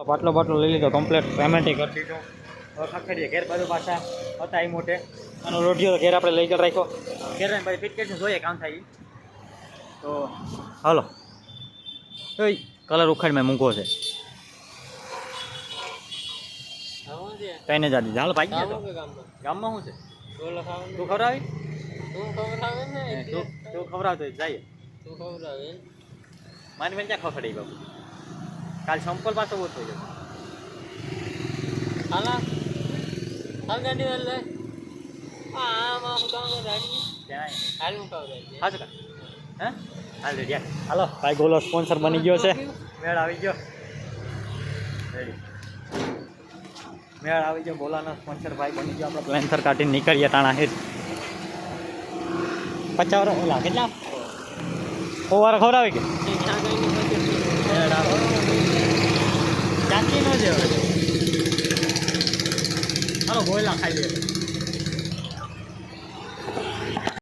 બાટલો બાટલો લઈ લીધો કમ્પ્લેટ પેમેન્ટ કરી દીધો. હવે ખખડીએ ઘેર બાજુ પાછા હતા એ મોટે અને રોટીઓ તો ઘેર આપણે લઈ જ રાખ્યો. ઘેર ભાઈ ફિટ કરીને જોઈએ કામ થાય તો હાલો. ઓય કલર ઉખાડ મેં મૂકો છે. કઈ જાદી હાલ ભાઈ ગયા તો. ગામમાં શું છે? તું ખવડાવી? તું ખવડાવે ને તું ખવડાવતો જઈએ. તું ખવડાવે. મારી બેન ક્યાં ખવડાવી બાબુ કાલ સંપલ પાછો ઓછો થઈ હાલ. ત્યાં હાચું કા? હે હાલ રેડી હાલ. હાલો ભાઈ ગોલો સ્પોન્સર બની ગયો છે. મેળ આવી ગયો. રેડી. મેળ આવી ગયો ગોલાનો સ્પોન્સર ભાઈ બની ગયો આપણે. પ્લેન્થર કાઢીને નીકળીએ તાણા હેઠ. પચાસ ઓલા કેટલા? ઓવર વાર ખવડાવી કે મેળ આવે ચાંદી નો છે હવે હાલો ગોયલા ખાઈ લઈએ